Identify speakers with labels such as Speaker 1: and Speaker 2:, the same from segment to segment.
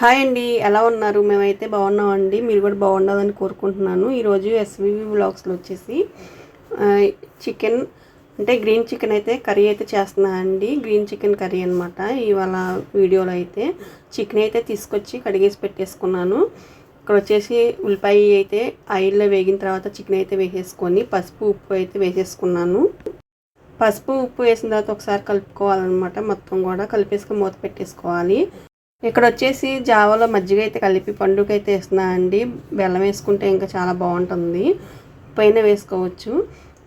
Speaker 1: Hi అండి ఎలా ఉన్నారు? మేమైతే బాగున్నామండి. మీరు కూడా బాగుండాలని కోరుకుంటున్నాను. ఈరోజు ఎస్వివి బ్లాగ్స్లో వచ్చేసి చికెన్ అంటే గ్రీన్ చికెన్ అయితే కర్రీ అయితే చేస్తున్నాను అండి. గ్రీన్ చికెన్ కర్రీ అనమాట ఇవాళ వీడియోలో అయితే చికెన్ అయితే తీసుకొచ్చి కడిగేసి పెట్టేసుకున్నాను. ఇక్కడ వచ్చేసి ఉల్లిపాయ అయితే ఆయిల్లో వేగిన తర్వాత చికెన్ అయితే వేసేసుకొని పసుపు ఉప్పు అయితే వేసేసుకున్నాను. పసుపు ఉప్పు వేసిన తర్వాత ఒకసారి కలుపుకోవాలన్నమాట. మొత్తం కూడా కలిపేసుకొని మూత పెట్టేసుకోవాలి. ఇక్కడ వచ్చేసి జావలో మజ్జిగ అయితే కలిపి పండుగ అయితే వేస్తున్నా అండి. బెల్లం వేసుకుంటే ఇంకా చాలా బాగుంటుంది. పైన వేసుకోవచ్చు.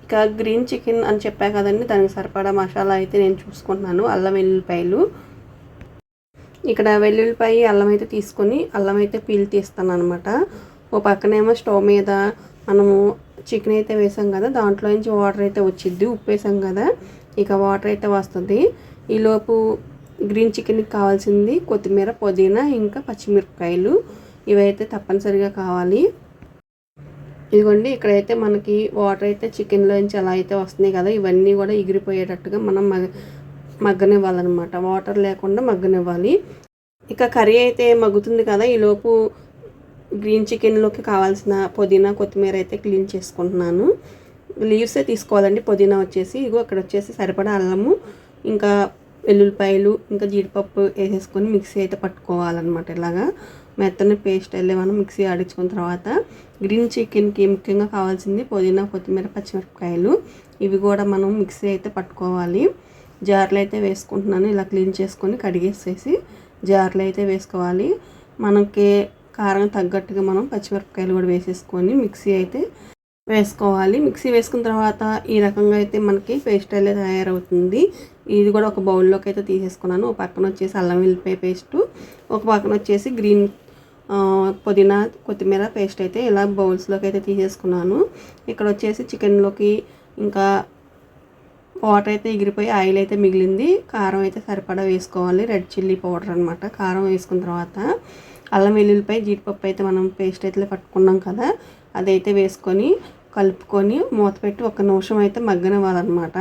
Speaker 1: ఇక గ్రీన్ చికెన్ అని చెప్పా కదండి దానికి సరిపడా మసాలా అయితే నేను చూసుకుంటున్నాను. అల్లం వెల్లుల్లిపాయలు. ఇక్కడ వెల్లుల్లిపాయ అల్లం అయితే తీసుకొని అల్లం అయితే పీల్ తీస్తాను అనమాట ఓ పక్కనేమో స్టవ్ మీద మనము చికెన్ అయితే వేసాం కదా దాంట్లో నుంచి వాటర్ అయితే వచ్చిద్ది. ఉప్పు వేసాం కదా ఇక వాటర్ అయితే వస్తుంది. ఈలోపు గ్రీన్ చికెన్కి కావాల్సింది కొత్తిమీర పుదీనా ఇంకా పచ్చిమిరపకాయలు. ఇవైతే తప్పనిసరిగా కావాలి. ఇదిగోండి ఇక్కడైతే మనకి వాటర్ అయితే చికెన్లోంచి అలా అయితే వస్తున్నాయి కదా ఇవన్నీ కూడా ఎగిరిపోయేటట్టుగా మనం మగ మగ్గనివ్వాలన్నమాట. వాటర్ లేకుండా మగ్గనివ్వాలి. ఇక కర్రీ అయితే మగ్గుతుంది కదా ఈలోపు గ్రీన్ చికెన్లోకి కావాల్సిన పుదీనా కొత్తిమీర అయితే క్లీన్ చేసుకుంటున్నాను. లీవ్సే తీసుకోవాలండి పుదీనా వచ్చేసి. ఇగో అక్కడ వచ్చేసి సరిపడా అల్లము. ఇంకా వెల్లుల్లిపాయలు ఇంకా జీడిపప్పు వేసేసుకొని మిక్సీ అయితే పట్టుకోవాలన్నమాట ఇలాగా. మెత్తని పేస్ట్ వెళ్ళి మనం మిక్సీ ఆడించుకున్న తర్వాత. గ్రీన్ చికెన్కి ముఖ్యంగా కావాల్సింది పుదీనా కొత్తిమీర పచ్చిమిరపకాయలు. ఇవి కూడా మనం మిక్సీ అయితే పట్టుకోవాలి. జార్లు అయితే వేసుకుంటున్నాను ఇలా క్లీన్ చేసుకొని కడిగేసేసి జార్లు అయితే వేసుకోవాలి. మనకి కారం తగ్గట్టుగా మనం పచ్చిమిరపకాయలు కూడా వేసేసుకొని మిక్సీ అయితే వేసుకోవాలి. మిక్సీ వేసుకున్న తర్వాత ఈ రకంగా అయితే మనకి పేస్ట్ అయితే తయారవుతుంది. ఇది కూడా ఒక బౌల్లోకి అయితే తీసేసుకున్నాను. ఒక పక్కన వచ్చేసి అల్లం వెల్లిపాయ పేస్ట్ ఒక పక్కన వచ్చేసి గ్రీన్ పుదీనా కొత్తిమీర పేస్ట్ అయితే ఇలా బౌల్స్లోకి అయితే తీసేసుకున్నాను. ఇక్కడ వచ్చేసి చికెన్లోకి ఇంకా వాటర్ అయితే ఎగిరిపోయి ఆయిల్ అయితే మిగిలింది. కారం అయితే సరిపడా వేసుకోవాలి. రెడ్ చిల్లీ పౌడర్ అనమాట కారం వేసుకున్న తర్వాత అల్లం వెల్లుల్లిపై జీడిపప్పు అయితే మనం పేస్ట్ అయితే పట్టుకున్నాం కదా అదైతే వేసుకొని కలుపుకొని మూత పెట్టి ఒక నిమిషం అయితే మగ్గనివ్వాలన్నమాట.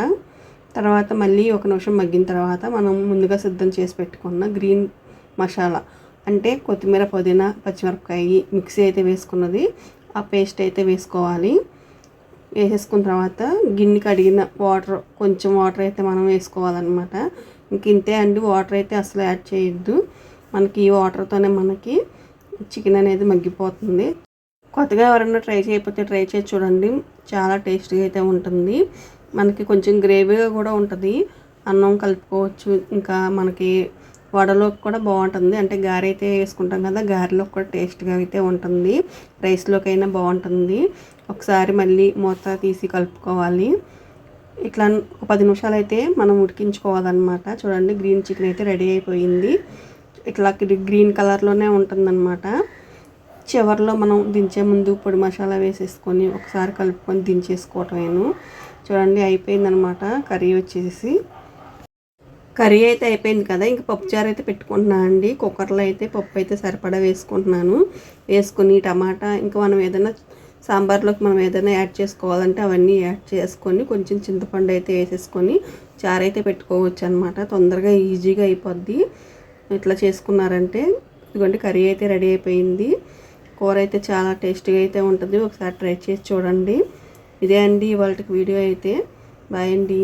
Speaker 1: తర్వాత మళ్ళీ ఒక నిమిషం మగ్గిన తర్వాత మనం ముందుగా సిద్ధం చేసి పెట్టుకున్న గ్రీన్ మసాలా అంటే కొత్తిమీర పుదీనా పచ్చిమిరపకాయ మిక్సీ అయితే వేసుకున్నది. ఆ పేస్ట్ అయితే వేసుకోవాలి. వేసేసుకున్న తర్వాత గిన్నె కడిగిన వాటర్ కొంచెం వాటర్ అయితే మనం వేసుకోవాలన్నమాట. ఇంక ఇంతే అండి వాటర్ అయితే అసలు యాడ్ చేయొద్దు. మనకి ఈ వాటర్తోనే మనకి చికెన్ అనేది మగ్గిపోతుంది. కొత్తగా ఎవరైనా ట్రై చేయకపోతే ట్రై చేసి చూడండి. చాలా టేస్టీగా అయితే ఉంటుంది. మనకి కొంచెం గ్రేవీగా కూడా ఉంటుంది. అన్నం కలుపుకోవచ్చు. ఇంకా మనకి వడలోకి కూడా బాగుంటుంది. అంటే గారె అయితే వేసుకుంటాం కదా గారెలోకి కూడా టేస్ట్గా అయితే ఉంటుంది. రైస్లోకి అయినా బాగుంటుంది. ఒకసారి మళ్ళీ మూత తీసి కలుపుకోవాలి. ఇట్లా ఒక పది నిమిషాలు అయితే మనం ఉడికించుకోవాలన్నమాట. చూడండి గ్రీన్ చికెన్ అయితే రెడీ అయిపోయింది. ఇట్లా గ్రీన్ కలర్లోనే ఉంటుందన్నమాట. చివరిలో మనం దించే ముందు పొడి మసాలా వేసేసుకొని ఒకసారి కలుపుకొని దించేసుకోవటమేను. చూడండి అయిపోయిందనమాట కర్రీ వచ్చేసి. కర్రీ అయితే అయిపోయింది కదా ఇంక పప్పుచారు అయితే పెట్టుకుంటున్నాను అండి. కుక్కర్లో అయితే పప్పు అయితే సరిపడా వేసుకుంటున్నాను. వేసుకొని టమాటా ఇంకా మనం ఏదైనా సాంబార్లోకి మనం ఏదైనా యాడ్ చేసుకోవాలంటే అవన్నీ యాడ్ చేసుకొని కొంచెం చింతపండు అయితే వేసేసుకొని చారు అయితే పెట్టుకోవచ్చు అనమాట తొందరగా ఈజీగా అయిపోద్ది. ఇట్లా చేసుకున్నారంటే ఇదిగోండి కర్రీ అయితే రెడీ అయిపోయింది. కూర అయితే చాలా టేస్టీగా అయితే ఉంటుంది. ఒకసారి ట్రై చేసి చూడండి. ఇదే అండి ఇవాళకి వీడియో అయితే. బాయ్ అండి.